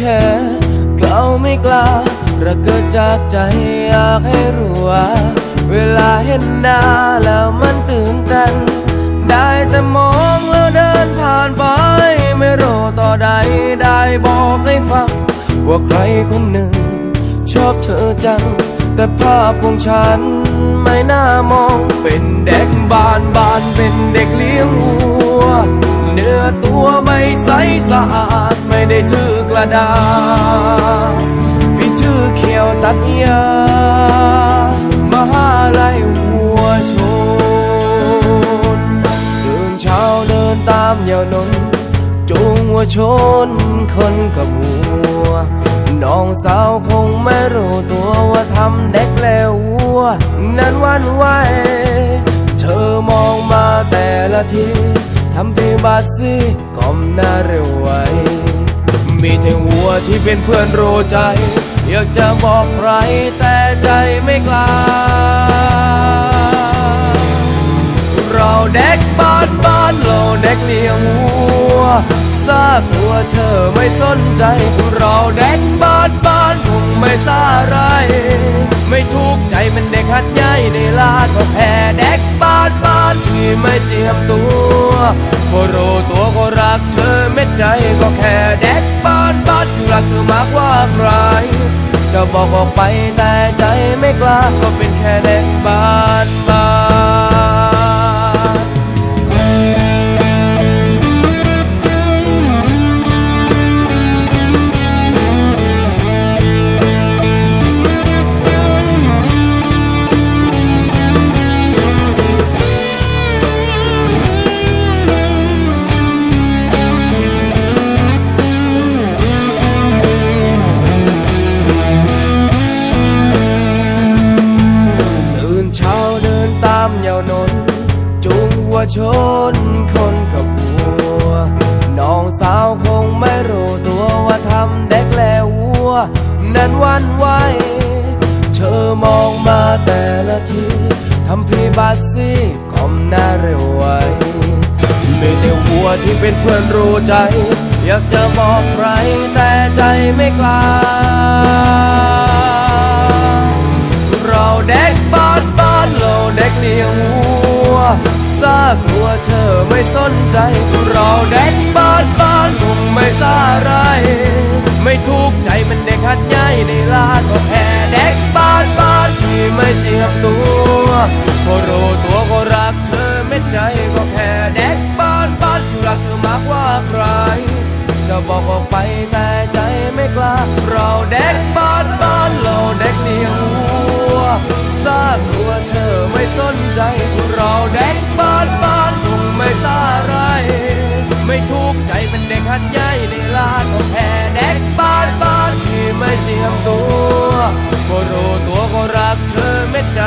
แค่เขาไม่กล้าระเกิดจากใจอยากให้รู้ว่า เวลาเห็นหน้าแล้วมันตื่นเต้นได้แต่มองแล้วเดินผ่านไป ไม่รู้ต่อใดได้บอกให้ฟัง ว่าใครคนหนึ่ง ชอบเธอจัง แต่ภาพของฉันไม่น่ามอง เป็นเด็กบ้านบ้านเป็นเด็กเลี้ยงวัว เนื้อตัวไม่ใสสะอาดไม่ได้ถือ ดาพี่ถือเขียวตัดยามหาลัยวัวชนเดินเช้าเดินตามยาวนนจูงวัวชนคนกับวัว น้องสาวคงไม่รู้ตัวว่าทำเด็กแล้ววัว นั้นวันไหวเธอมองมาแต่ละทีทำทีบาดซีก้มหน้าเร็วไว มีแต่วัวที่เป็นเพื่อนรู้ใจ อยากจะบอกใครแต่ใจไม่กล้า เราเด็กบ้านบ้านเราเด็กเลี้ยงวัวซากวัวเธอไม่สนใจ เราเด็กบ้านบ้านคงไม่สาไร ไม่ทุกข์ใจมันเด็กหัดใหญ่ในลาดก็แพ้เด็กบ้านบ้านที่ไม่เจียมตัวก็รู้ตัวก็รักเธอเม็ดใจก็แค่เด็กากเธอมากกว่าใคร จะบอกออกไปแต่ใจไม่กล้าก็เป็นแค่เด็กบ้าน ชนคนกับวัว น้องสาวคงไม่รู้ตัวว่าทำเด็กแล้ววัว นั้นวันไหวเธอมองมาแต่ละทีทำพีบาดซีก้มหน้าเร็วไวมีแต่วัวที่เป็นเพื่อนรู้ใจ อยากจะบอกใครแต่ใจไม่กล้าเราเด็กบ้านบ้านเราเด็กเลี้ยงวัว ซากวัวเธอไม่สนใจเราเด็กบ้านบ้านคงไม่สาไร ไม่ทุกข์ใจมันเด็กหัดใหญ่ในลาดก็แพ้เด็กบ้านบ้านที่ไม่เจียมตัวก็รู้ตัวก็รักเธอเม็ดใจก็แค่เด็กบ้านบ้านที่รักเธอมากกว่าใคร จะบอกออกไปแต่ใจไม่กล้า เราเด็กบ้านบ้านเราเด็กเลี้ยง สร้ากวัวเธอไม่สนใจเราเด็กบ้านบ้านคงไม่สาไร ไม่ทุกข์ใจเป็นเด็กหัดใหญ่ในลาดก็แพ้เด็กบ้านบ้านที่ไม่เจียมตัวก็รู้ตัวก็รักเธอไม่ใจ